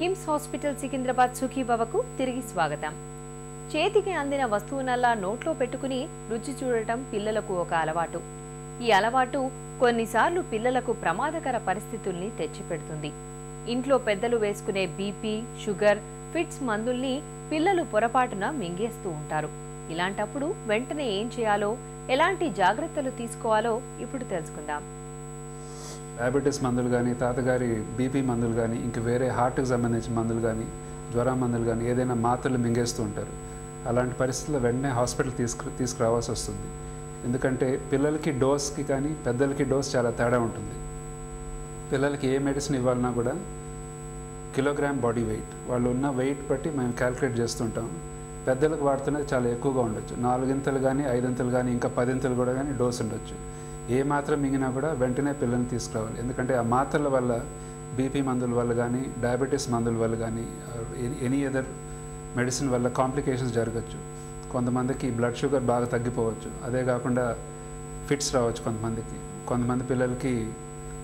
KIMS hospital Secunderabad సుఖీభవకు తిరిగి స్వాగతం. చేతికి అందిన వస్తువునల్లా నోట్లో పెట్టుకుని రుచి చూడటం పిల్లలకు ఒక అలవాటు. ఈ అలవాటు కొన్నిసార్లు పిల్లలకు ప్రమాదకర పరిస్థితుల్ని తెచ్చిపెడుతుంది. ఇంట్లో పెద్దలు వేసుకునే బీపీ షుగర్ ఫిట్స్ మందుల్ని పిల్లలు పొరపాటున మింగేస్తూ ఉంటారు. ఇలాంటప్పుడు వెంటనే ఏం చేయాలో ఎలాంటి జాగ్రత్తలు తీసుకోవాలో ఇప్పుడు తెలుసుకుందాం. డయాబెటీస్ మందులు కానీ తాతగారి బీపీ మందులు కానీ ఇంక వేరే హార్ట్కి సంబంధించిన మందులు కానీ జ్వరం మందులు కానీ ఏదైనా మాత్రలు మింగేస్తూ ఉంటారు. అలాంటి పరిస్థితుల్లో వెంటనే హాస్పిటల్ తీసుకు తీసుకురావాల్సి వస్తుంది. ఎందుకంటే పిల్లలకి డోస్కి కానీ పెద్దలకి డోస్ చాలా తేడా ఉంటుంది. పిల్లలకి ఏ మెడిసిన్ ఇవ్వాలన్నా కూడా కిలోగ్రామ్ బాడీ వెయిట్ వాళ్ళు ఉన్న వెయిట్ బట్టి మేము క్యాలిక్యులేట్ చేస్తుంటాం పెద్దలకు వాడుతున్నది చాలా ఎక్కువగా ఉండొచ్చు. నాలుగింతలు కానీ ఐదింతలు కానీ ఇంకా పదింతలు కూడా కానీ డోస్ ఉండొచ్చు. ఏ మాత్రం మింగినా కూడా వెంటనే పిల్లల్ని తీసుకురావాలి. ఎందుకంటే ఆ మాత్రల వల్ల బీపీ మందుల వల్ల కానీ డయాబెటీస్ మందుల వల్ల కానీ ఎనీ అదర్ మెడిసిన్ వల్ల కాంప్లికేషన్స్ జరగచ్చు. కొంతమందికి బ్లడ్ షుగర్ బాగా తగ్గిపోవచ్చు. అదే కాకుండా ఫిట్స్ రావచ్చు కొంతమందికి. కొంతమంది పిల్లలకి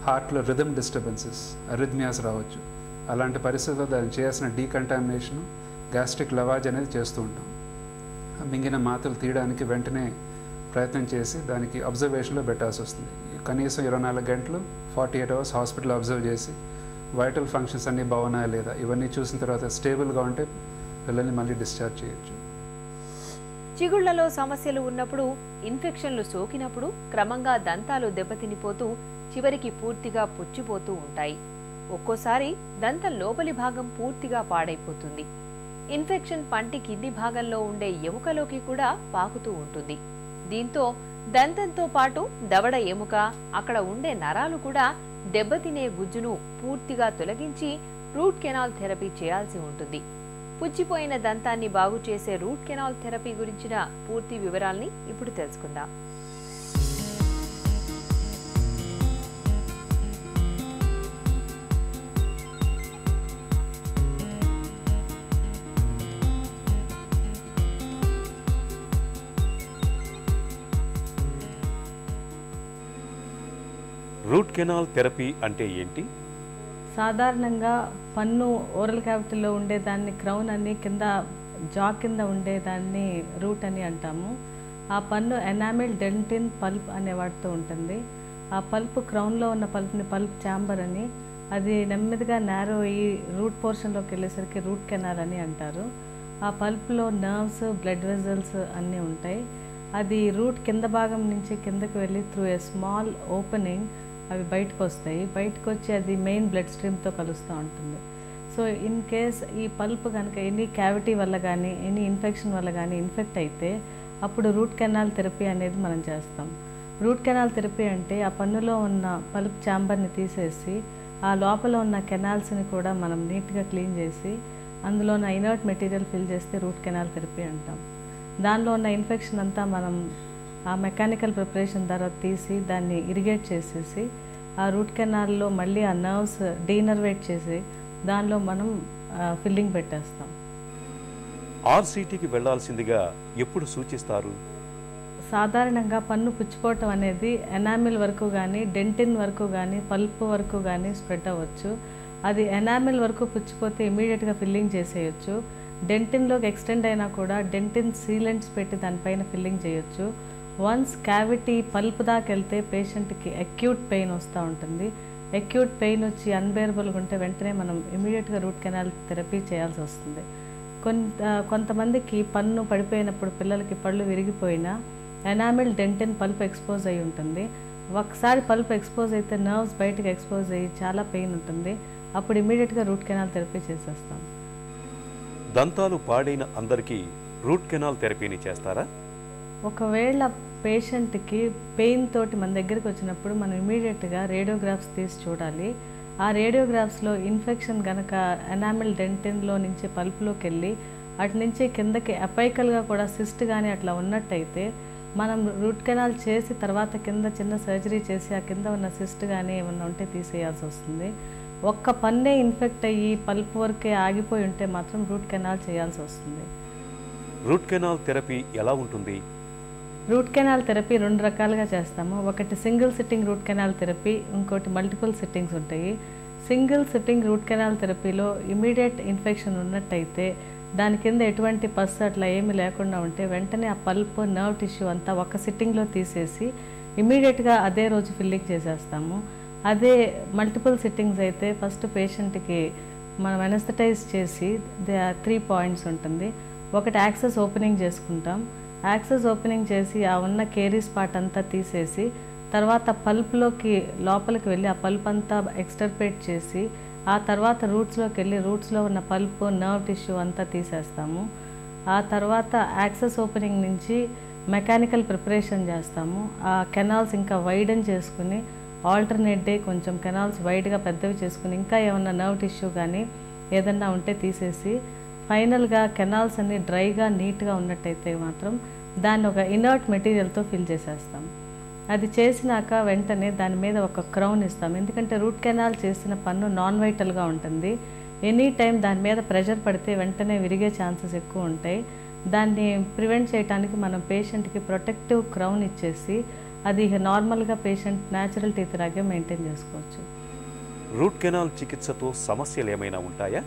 హార్ట్లో రిథమ్ డిస్టర్బెన్సెస్ అరిథ్మియాస్ రావచ్చు. అలాంటి పరిస్థితుల్లో దాన్ని చేయాల్సిన డీకంటామినేషన్ గ్యాస్ట్రిక్ లవాజ్ అనేది చేస్తూ ఉంటాం. మింగిన మాత్రలు తీయడానికి వెంటనే ప్రయత్నం చేసి దానికి అబ్జర్వేషన్లో పెట్టాల్సి వస్తుంది. కనీసం ఇరవై నాలుగు గంటలు forty eight hours hospital observe చేసి వైటల్ ఫంక్షన్స్ అన్నీ బాగున్నాయా లేదా ఇవన్నీ చూసిన తర్వాత స్టేబుల్గా ఉంటే పిల్లల్ని మళ్ళీ డిశ్చార్జ్ చేయొచ్చు. చిగుళ్ళలో సమస్యలు ఉన్నప్పుడు ఇన్ఫెక్షన్లు సోకినప్పుడు క్రమంగా దంతాలు దెబ్బతినిపోతూ చివరికి పూర్తిగా పుచ్చిపోతూ ఉంటాయి. ఒక్కోసారి దంత లోపలి భాగం పూర్తిగా పాడైపోతుంది. ఇన్ఫెక్షన్ పంటి కింది భాగంలో ఉండే ఎముకలోకి కూడా పాకుతూ ఉంటుంది. దీంతో దంతంతో పాటు దవడ ఎముక అక్కడ ఉండే నరాలు కూడా దెబ్బతినే గుజ్జును పూర్తిగా తొలగించి రూట్ కెనాల్ థెరపీ చేయాల్సి ఉంటుంది. పుచ్చిపోయిన దంతాన్ని బాగు చేసే రూట్ కెనాల్ థెరపీ గురించిన పూర్తి వివరాల్ని ఇప్పుడు తెలుసుకుందాం. రూట్ కెనాల్ థెరపీ అంటే ఏంటి? సాధారణంగా పన్ను ఓరల్ క్యావిటీలో ఉండేదాన్ని క్రౌన్ అని కింద జా కింద ఉండేదాన్ని రూట్ అని అంటాము. ఆ పన్ను ఎనామిల్ డెంటిన్ పల్ప్ అనే వాటితో ఉంటుంది. ఆ పల్ప్ క్రౌన్లో ఉన్న పల్ప్ని పల్ప్ ఛాంబర్ అని అది నెమ్మదిగా నేరో అయ్యి రూట్ పోర్షన్లోకి వెళ్ళేసరికి రూట్ కెనాల్ అని అంటారు. ఆ పల్ప్లో నర్వ్స్ బ్లడ్ వెజల్స్ అన్నీ ఉంటాయి. అది రూట్ కింద భాగం నుంచి కిందకు వెళ్ళి త్రూ ఏ స్మాల్ ఓపెనింగ్ అవి బయటకు వస్తాయి బయటకు వచ్చి అది మెయిన్ బ్లడ్ స్ట్రీమ్తో కలుస్తూ ఉంటుంది. సో ఇన్ కేస్ ఈ పల్ప్ కనుక ఎనీ క్యావిటీ వల్ల కానీ ఎనీ ఇన్ఫెక్షన్ వల్ల కానీ ఇన్ఫెక్ట్ అయితే అప్పుడు రూట్ కెనాల్ థెరపీ అనేది మనం చేస్తాం. రూట్ కెనాల్ థెరపీ అంటే ఆ పన్నులో ఉన్న పల్ప్ ఛాంబర్ని తీసేసి ఆ లోపల ఉన్న కెనాల్స్ని కూడా మనం నీట్గా క్లీన్ చేసి అందులో ఉన్న ఇనర్ట్ మెటీరియల్ ఫిల్ చేస్తే రూట్ కెనాల్ థెరపీ అంటాం. దానిలో ఉన్న ఇన్ఫెక్షన్ అంతా మనం ఆ మెకానికల్ ప్రిపరేషన్ ద్వారా తీసి దాన్ని ఇరిగేట్ చేసేసి ఆ రూట్ కెనాల్లో మళ్ళీ ఆ నర్వ్స్ డీనర్వేట్ చేసి దానిలో మనం ఫిల్లింగ్ పెట్టేస్తాం. ఆర్సీటీకి వెళ్ళాల్సిందిగా ఎప్పుడు సూచిస్తారు? సాధారణంగా పన్ను పుచ్చిపోవటం అనేది ఎనామిల్ వరకు కానీ డెంటిన్ వరకు కానీ పల్ప్ వరకు కానీ స్ప్రెడ్ అవ్వచ్చు. అది ఎనామిల్ వరకు పుచ్చిపోతే ఇమీడియట్గా ఫిల్లింగ్ చేసేయచ్చు. డెంటిన్లోకి ఎక్స్టెండ్ అయినా కూడా డెంటిన్ సీలెంట్స్ పెట్టి దానిపైన ఫిల్లింగ్ చేయొచ్చు. వన్స్ క్యావిటీ పల్ప్ దాకా వెళ్తే పేషెంట్కి అక్యూట్ పెయిన్ వస్తూ ఉంటుంది. అక్యూట్ పెయిన్ వచ్చి అన్బేరబుల్గా ఉంటే వెంటనే మనం ఇమీడియట్గా రూట్ కెనాల్ థెరపీ చేయాల్సి వస్తుంది. కొంత కొంతమందికి పన్ను పడిపోయినప్పుడు పిల్లలకి పళ్ళు విరిగిపోయినా ఎనామిల్ డెంటిన్ పల్ప్ ఎక్స్పోజ్ అయి ఉంటుంది. ఒకసారి పల్ప్ ఎక్స్పోజ్ అయితే నర్వ్స్ బయటకు ఎక్స్పోజ్ అయ్యి చాలా పెయిన్ ఉంటుంది. అప్పుడు ఇమీడియట్గా రూట్ కెనాల్ థెరపీ చేసేస్తాం. దంతాలు పాడైన అందరికీ రూట్ కెనాల్ థెరపీని చేస్తారా? ఒకవేళ పేషెంట్కి పెయిన్ తోటి మన దగ్గరికి వచ్చినప్పుడు మనం ఇమీడియట్గా రేడియోగ్రాఫ్స్ తీసి చూడాలి. ఆ రేడియోగ్రాఫ్స్లో ఇన్ఫెక్షన్ గనక ఎనామిల్ డెంటిన్లో నుంచి పల్పులోకి వెళ్ళి అటు నుంచి కిందకి అపైకల్గా కూడా సిస్ట్ కానీ అట్లా ఉన్నట్టయితే మనం రూట్ కెనాల్ చేసి తర్వాత కింద చిన్న సర్జరీ చేసి ఆ కింద ఉన్న సిస్ట్ కానీ ఏమన్నా ఉంటే తీసేయాల్సి వస్తుంది. ఒక్క పన్నే ఇన్ఫెక్ట్ అయ్యి పల్ప్ వరకే ఆగిపోయి ఉంటే మాత్రం రూట్ కెనాల్ చేయాల్సి వస్తుంది. రూట్ కెనాల్ థెరపీ ఎలా ఉంటుంది? రూట్ కెనాల్ థెరపీ రెండు రకాలుగా చేస్తాము. ఒకటి single sitting root canal therapy ఇంకోటి మల్టిపుల్ సిట్టింగ్స్ ఉంటాయి. సింగిల్ సిట్టింగ్ రూట్ కెనాల్ థెరపీలో ఇమీడియట్ ఇన్ఫెక్షన్ ఉన్నట్టయితే దాని కింద ఎటువంటి పస్సు అట్లా ఏమీ లేకుండా ఉంటే వెంటనే ఆ పల్ప్ నర్వ్ టిష్యూ అంతా ఒక సిట్టింగ్లో తీసేసి ఇమీడియట్గా అదే రోజు ఫిల్లింగ్ చేసేస్తాము. అదే మల్టిపుల్ సిట్టింగ్స్ అయితే ఫస్ట్ పేషెంట్కి మనం ఎనస్థటైజ్ చేసి త్రీ పాయింట్స్ ఉంటుంది. ఒకటి యాక్సెస్ ఓపెనింగ్ చేసుకుంటాం. యాక్సెస్ ఓపెనింగ్ చేసి ఆ ఉన్న కేరీస్ పార్ట్ అంతా తీసేసి తర్వాత పల్ప్లోకి లోపలికి వెళ్ళి ఆ పల్ప్ అంతా ఎక్స్టర్పేట్ చేసి ఆ తర్వాత రూట్స్లోకి వెళ్ళి రూట్స్లో ఉన్న పల్ప్ నర్వ్ టిష్యూ అంతా తీసేస్తాము. ఆ తర్వాత యాక్సెస్ ఓపెనింగ్ నుంచి మెకానికల్ ప్రిపరేషన్ చేస్తాము. ఆ కెనాల్స్ ఇంకా వైడన్ చేసుకుని ఆల్టర్నేట్ డే కొంచెం కెనాల్స్ వైడ్గా పెద్దవి చేసుకుని ఇంకా ఏమన్నా నర్వ్ టిష్యూ కానీ ఏదన్నా ఉంటే తీసేసి ఫైనల్గా కెనాల్స్ అన్ని డ్రైగా నీట్గా ఉన్నట్టయితే మాత్రం దాన్ని ఒక ఇనర్ట్ మెటీరియల్తో ఫిల్ చేసేస్తాం. అది చేసినాక వెంటనే దాని మీద ఒక క్రౌన్ ఇస్తాం. ఎందుకంటే రూట్ కెనాల్ చేసిన పన్ను నాన్ వైటల్గా ఉంటుంది. ఎనీ టైం దాని మీద ప్రెషర్ పడితే వెంటనే విరిగే ఛాన్సెస్ ఎక్కువ ఉంటాయి. దాన్ని ప్రివెంట్ చేయడానికి మనం పేషెంట్కి ప్రొటెక్టివ్ క్రౌన్ ఇచ్చేసి అది నార్మల్గా పేషెంట్ న్యాచురల్ టీత్ లాగే మెయింటైన్ చేసుకోవచ్చు. రూట్ కెనాల్ చికిత్సతో సమస్యలు ఏమైనా ఉంటాయా?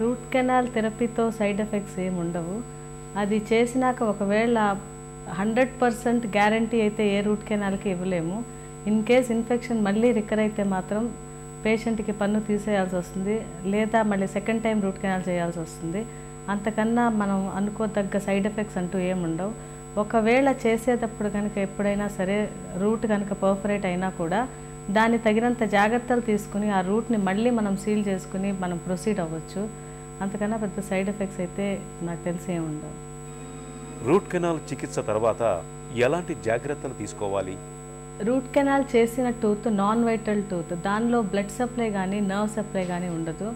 రూట్ కెనాల్ థెరపీతో సైడ్ ఎఫెక్ట్స్ ఏమి ఉండవు. అది చేసినాక ఒకవేళ హండ్రెడ్ పర్సెంట్ గ్యారంటీ అయితే ఏ రూట్ కెనాల్కి ఇవ్వలేము. ఇన్ కేస్ ఇన్ఫెక్షన్ మళ్ళీ రికర్ అయితే మాత్రం పేషెంట్కి పన్ను తీసేయాల్సి వస్తుంది. లేదా మళ్ళీ సెకండ్ టైం రూట్ కెనాల్ చేయాల్సి వస్తుంది. అంతకన్నా మనం అనుకోదగ్గ సైడ్ ఎఫెక్ట్స్ అంటూ ఏముండవు ఒకవేళ చేసేటప్పుడు కనుక ఎప్పుడైనా సరే రూట్ కనుక పర్ఫరేట్ అయినా కూడా దాన్ని తగినంత జాగ్రత్తలు తీసుకుని ఆ రూట్ని మళ్ళీ మనం సీల్ చేసుకుని మనం ప్రొసీడ్ అవ్వచ్చు. అంతకన్నా పెద్ద సైడ్ ఎఫెక్ట్స్ అయితే నాకు తెలిసి ఉండవు. రూట్ కెనాల్ చికిత్స తర్వాత ఎలాంటి జాగ్రత్తలు తీసుకోవాలి? రూట్ కెనాల్ చేసిన టూత్ నాన్ వైటల్ టూత్ దానిలో బ్లడ్ సప్లై కానీ నర్వ్ సప్లై కానీ ఉండదు.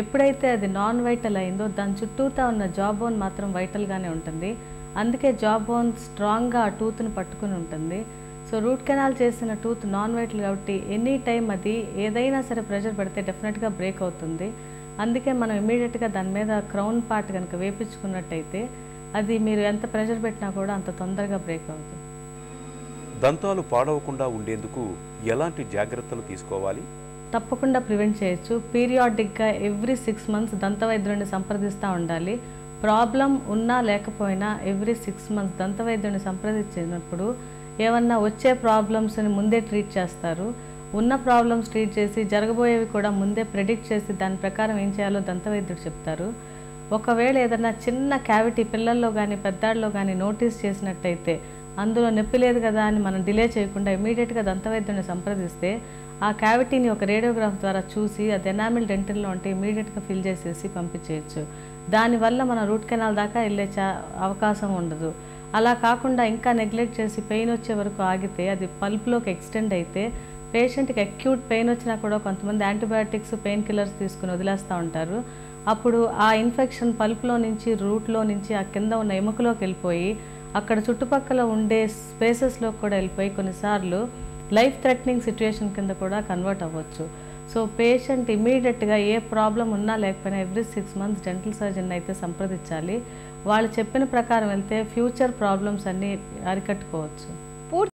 ఎప్పుడైతే అది నాన్ వైటల్ అయిందో దాని చుట్టూతా ఉన్న జా బోన్ మాత్రం వైటల్గానే ఉంటుంది. అందుకే జా బోన్ స్ట్రాంగ్గా ఆ టూత్ని పట్టుకుని ఉంటుంది. సో రూట్ కెనాల్ చేసిన టూత్ నాన్ వైటల్ కాబట్టి ఎనీ టైం అది ఏదైనా సరే ప్రెషర్ పడితే డెఫినెట్గా బ్రేక్ అవుతుంది. అందుకే మనం ఇమీడియట్గా దాని మీద క్రౌన్ పార్ట్ కనుక వేపించుకున్నట్టయితే అది మీరు ఎంత ప్రెషర్ పెట్టినా కూడా అంత తొందరగా బ్రేక్ అవుతుంది. దంతాలు పాడవకుండా ఉండేందుకు ఎలాంటి జాగ్రత్తలు తీసుకోవాలి? తప్పకుండా ప్రివెంట్ చేయొచ్చు. పీరియాడిక్గా ఎవ్రీ సిక్స్ మంత్స్ దంతవైద్యుడిని సంప్రదిస్తూ ఉండాలి. ప్రాబ్లం ఉన్నా లేకపోయినా ఎవ్రీ సిక్స్ మంత్స్ దంతవైద్యుడిని సంప్రదించినప్పుడు ఏమన్నా వచ్చే ప్రాబ్లమ్స్ని ముందే ట్రీట్ చేస్తారు. ఉన్న ప్రాబ్లమ్స్ ట్రీట్ చేసి జరగబోయేవి కూడా ముందే ప్రెడిక్ట్ చేసి దాని ప్రకారం ఏం చేయాలో దంతవైద్యుడు చెప్తారు. ఒకవేళ ఏదైనా చిన్న క్యావిటీ పిల్లల్లో కానీ పెద్దాళ్ళలో కానీ నోటీస్ చేసినట్టయితే అందులో నొప్పి లేదు కదా అని మనం డిలే చేయకుండా ఇమీడియట్గా దంతవైద్యుని సంప్రదిస్తే ఆ క్యావిటీని ఒక రేడియోగ్రాఫ్ ద్వారా చూసి అది ఎనామిల్ డెంటల్లో ఉంటే ఇమీడియట్గా ఫిల్ చేసేసి పంపించేయచ్చు. దానివల్ల మన రూట్ కెనాల్ దాకా వెళ్ళే చా అవకాశం ఉండదు. అలా కాకుండా ఇంకా నెగ్లెక్ట్ చేసి పెయిన్ వచ్చే వరకు ఆగితే అది పల్ప్లోకి ఎక్స్టెండ్ అయితే పేషెంట్కి అక్యూట్ పెయిన్ వచ్చినా కూడా కొంతమంది యాంటీబయాటిక్స్ పెయిన్ కిల్లర్స్ తీసుకుని వదిలేస్తూ ఉంటారు. అప్పుడు ఆ ఇన్ఫెక్షన్ పల్ప్లో నుంచి రూట్లో నుంచి ఆ కింద ఉన్న ఎముకలోకి వెళ్ళిపోయి అక్కడ చుట్టుపక్కల ఉండే స్పేసెస్లో కూడా వెళ్ళిపోయి కొన్నిసార్లు లైఫ్ థ్రెటనింగ్ సిచ్యువేషన్ కింద కూడా కన్వర్ట్ అవ్వచ్చు. సో పేషెంట్ ఇమీడియట్గా ఏ ప్రాబ్లం ఉన్నా లేకపోయినా every six months dental surgeon అయితే సంప్రదించాలి. వాళ్ళు చెప్పిన ప్రకారం వెళ్తే ఫ్యూచర్ ప్రాబ్లమ్స్ అన్నీ అరికట్టుకోవచ్చు.